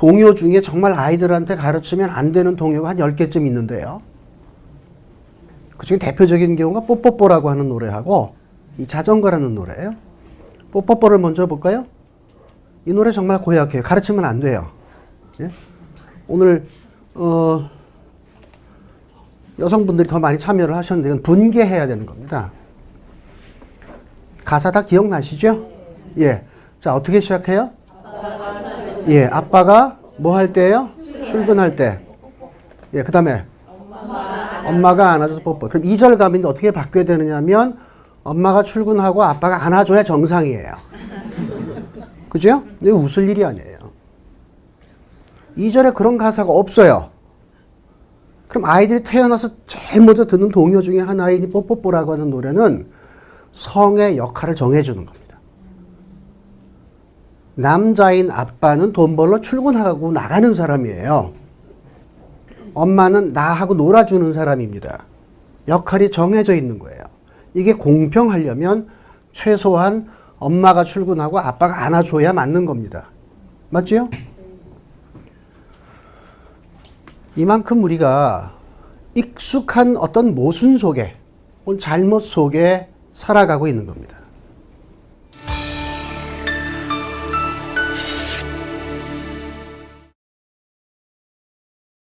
동요 중에 정말 아이들한테 가르치면 안 되는 동요가 한 10개쯤 있는데요. 그 중에 대표적인 경우가 뽀뽀뽀라고 하는 노래하고 이 자전거라는 노래예요. 뽀뽀뽀를 먼저 볼까요? 이 노래 정말 고약해요. 가르치면 안 돼요. 예? 오늘 어, 여성분들이 더 많이 참여를 하셨는데 이건 분개해야 되는 겁니다. 가사 다 기억나시죠? 예. 자, 어떻게 시작해요? 예, 아빠가 뭐 할 때예요? 출근할 때. 예, 그 다음에 엄마가 안아줘서 뽀뽀. 그럼 2절 가면 어떻게 바뀌어야 되느냐면 엄마가 출근하고 아빠가 안아줘야 정상이에요. 그죠? 이거 웃을 일이 아니에요. 2절에 그런 가사가 없어요. 그럼 아이들이 태어나서 제일 먼저 듣는 동요 중에 하나인 이 뽀뽀뽀라고 하는 노래는 성의 역할을 정해주는 겁니다. 남자인 아빠는 돈 벌러 출근하고 나가는 사람이에요. 엄마는 나하고 놀아주는 사람입니다. 역할이 정해져 있는 거예요. 이게 공평하려면 최소한 엄마가 출근하고 아빠가 안아줘야 맞는 겁니다. 맞지요? 이만큼 우리가 익숙한 어떤 모순 속에, 혹은 잘못 속에 살아가고 있는 겁니다.